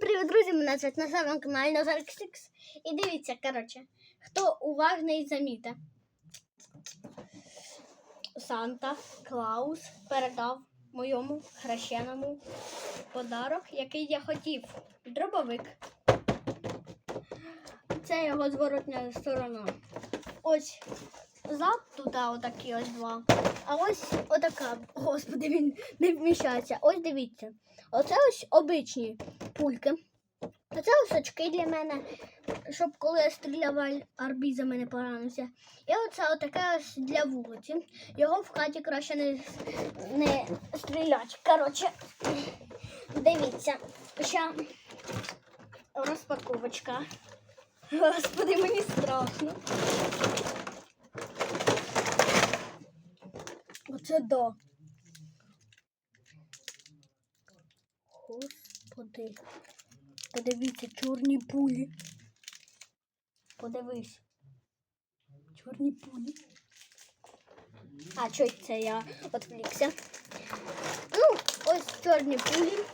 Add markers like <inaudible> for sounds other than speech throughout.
привіт, друзі! Мене звуть на своєму каналі Назар Ксікс. І дивіться, коротше, хто уважний заміте. Санта Клаус передав моєму хрещеному подарок, який я хотів. Дробовик. Це його зворотня сторона. Ось зад туди отакі ось два. А ось отака. Господи, він не вміщається. Ось дивіться. Оце ось обичні пульки. А це ось очки для мене, щоб коли я стріляв арбізами не поранився. І оце отаке ось для вулиці. Його в хаті краще не, не стріляти. Коротше, дивіться, ще розпаковочка. Господи, мені страшно. Да. Господи. Подивіться, чорні пулі. Подивись. Чорні пулі. А, що це я відвлікся? Ну, ось чорні пулі.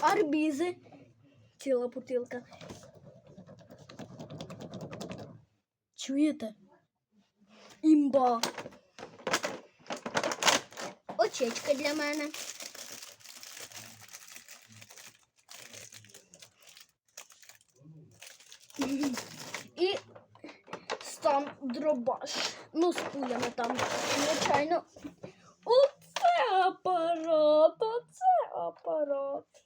Арбізи. Ціла бутилка. Чуєте? Імба. Очечка для мене. І сам дробаш. Ну, з пулями там, звичайно. Оце апарат, оце апарат.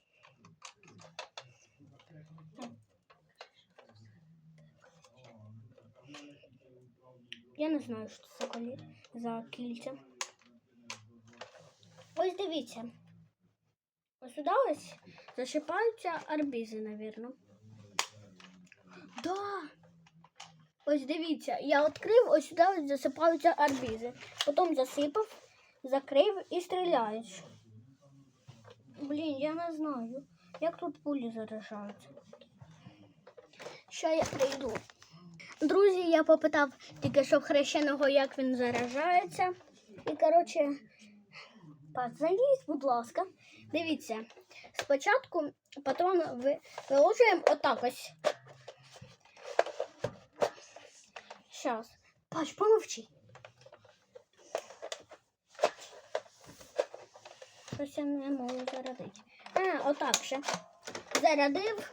Я не знаю, що це колі... за кільця. Ось дивіться. Ось сюди ось зашипаються арбізи, навірно. Да. Ось дивіться, я відкрив, ось сюди ось засипаються арбізи. Потім засипав, закрив і стріляєш. Блін, я не знаю, як тут пулі заряджаються. Ще я прийду. Друзі, я попитав тільки що хрещеного, як він заряджається. І, коротше, позалізь, будь ласка. Дивіться, спочатку патрон ви- виложуємо отак ось. Щас. Паш, помовчи. Щось я не можу зарядити. А, отак ще. Зарядив.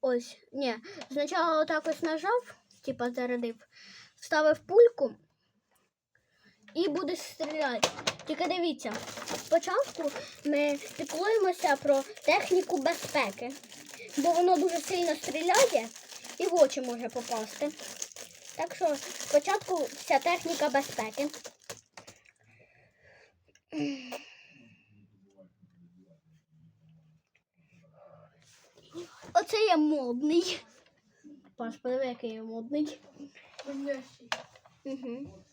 Ось, ні. Спочатку отак ось нажав, типа зарядив, вставив пульку і буде стріляти. Тільки дивіться, спочатку ми піклуємося про техніку безпеки, бо воно дуже сильно стріляє і в очі може попасти. Так що спочатку вся техніка безпеки. Оце я модний. Паш, подиви, який я модний. Угу.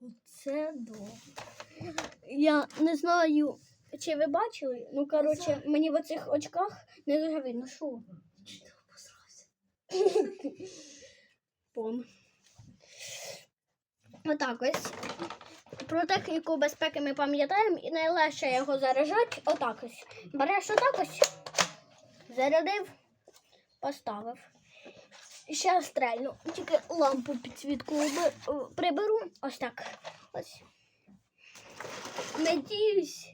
Оце до. Я не знаю, чи ви бачили. Ну, коротше, мені в оцих очках не дуже видно, що. <laughs> Пон. Отак ось. Про техніку безпеки ми пам'ятаємо і найлегше його заряджати. Отак ось. Береш отак ось, зарядив, поставив. І ще стрельну. Тільки лампу підсвітку приберу. Ось так. Ось. Надіюсь,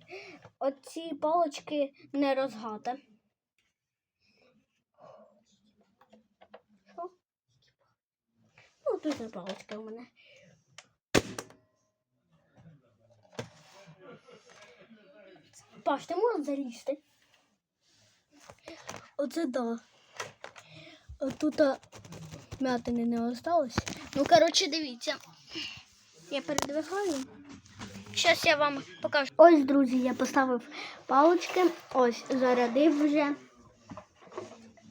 оці палочки не розгати. Ну, тут не палочка у мене. Паш, ти можеш залізти? Оце да. Тут а, м'ятини не осталось. Ну, коротше, дивіться. Я передвигаю. Зараз я вам покажу. Ось, друзі, я поставив палочки. Ось, зарядив вже.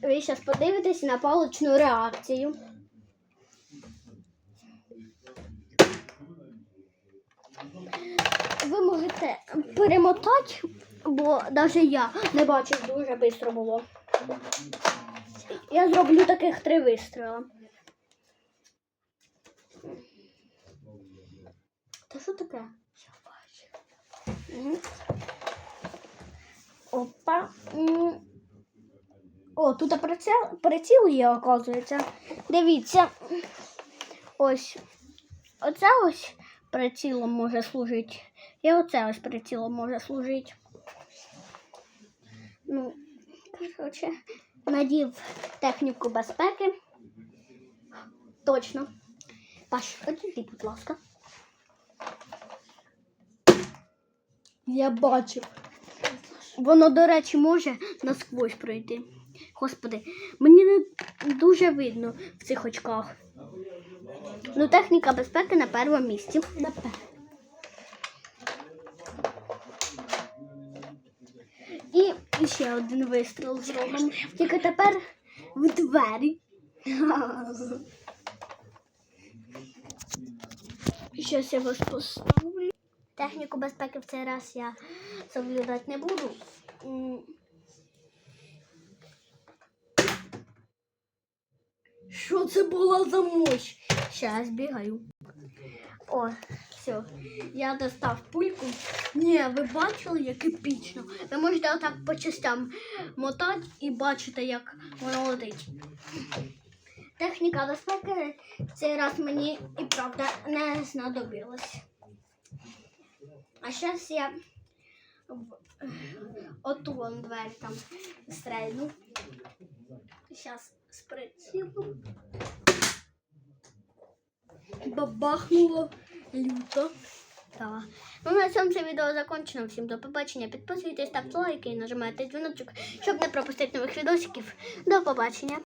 Ви зараз подивитесь на паличну реакцію. Ви можете перемотати, бо навіть я не бачив, дуже швидко було. Я зроблю таких три вистріла. Та що таке? Я бачу. Опа. О, тут приціл, приціл є, оказується. Дивіться. Ось. Оце ось прицілом може служити. І оце ось прицілом може служити. Ну, коротше, надів техніку безпеки. Точно. Паш, одійди, будь ласка. Я бачив. Воно, до речі, може насквозь пройти. Господи, мені не дуже видно в цих очках. Ну, техніка безпеки на першому місці. Напевно. І ще один вистріл зробимо. Тільки тепер в двері. Щас я вас поставлю. Техніку безпеки в цей раз я соблюдати не буду. Що це була за мощь? Щас бігаю. О, все. Я достав пульку. Ні, ви бачили, як епічно. Ви можете отак по частям мотати і бачите, як воно летить. Техніка безпеки цей раз мені і правда не знадобилась. А зараз я в вон двері там стрельну. Зараз з прицілом. Бабахнуло люто. Да. Ну, на цьому це відео закончено. Всім до побачення. Підписуйтесь, ставте лайки і нажимайте дзвіночок, щоб не пропустити нових відосиків. До побачення.